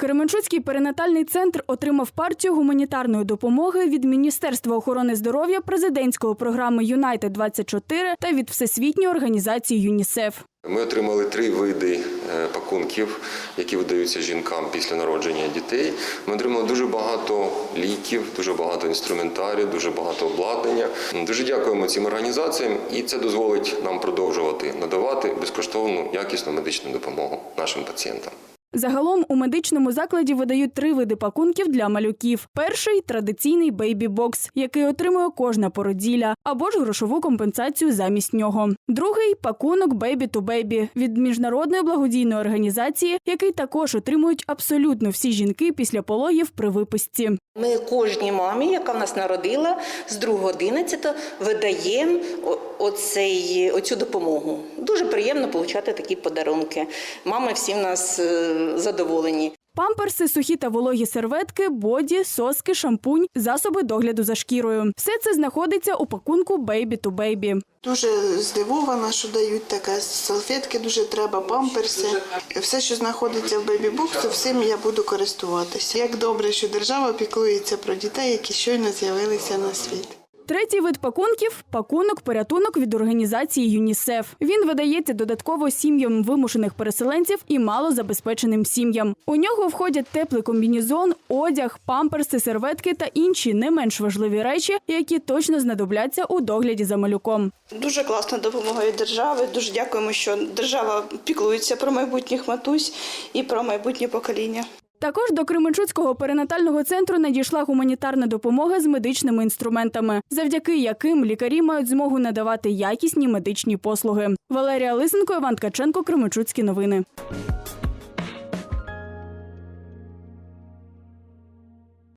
Кременчуцький перинатальний центр отримав партію гуманітарної допомоги від Міністерства охорони здоров'я, президентської програми Юнайтед 24 та від Всесвітньої організації ЮНІСЕФ. Ми отримали три види е, пакунків, які видаються жінкам після народження дітей. Ми отримали дуже багато ліків, дуже багато інструментарів, дуже багато обладнання. Дуже дякуємо цим організаціям, і це дозволить нам продовжувати надавати безкоштовну якісну медичну допомогу нашим пацієнтам. Загалом у медичному закладі видають три види пакунків для малюків. Перший традиційний бейбі-бокс, який отримує кожна породілля, або ж грошову компенсацію замість нього. Другий пакунок бейбі ту бейбі від міжнародної благодійної організації, який також отримують абсолютно всі жінки після пологів при виписці. Ми кожній мамі, яка в нас народила, з 2.11 видаємо оцей, оцю допомогу. Дуже приємно отримати такі подарунки. Мами всі в нас е, задоволені. Памперси, сухі та вологі серветки, боді, соски, шампунь, засоби догляду за шкірою. Все це знаходиться у пакунку Baby to Baby. Дуже здивована, що дають таке салфетки, дуже треба памперси. Все, що знаходиться в бейбі-боксу, всім я буду користуватися. Як добре, що держава піклується про дітей, які щойно з'явилися на світ. Третій вид пакунків пакунок порятунок від організації ЮНІСЕФ. Він видається додатково сім'ям вимушених переселенців і малозабезпеченим сім'ям. У нього входять теплий комбінізон, одяг, памперси, серветки та інші не менш важливі речі, які точно знадобляться у догляді за малюком. Дуже класна допомога від держави. Дуже дякуємо, що держава піклується про майбутніх матусь і про майбутнє покоління. Також до Кременчуцького перинатального центру надійшла гуманітарна допомога з медичними інструментами, завдяки яким лікарі мають змогу надавати якісні медичні послуги. Валерія Лисенко, Іван Ткаченко, Кременчуцькі новини.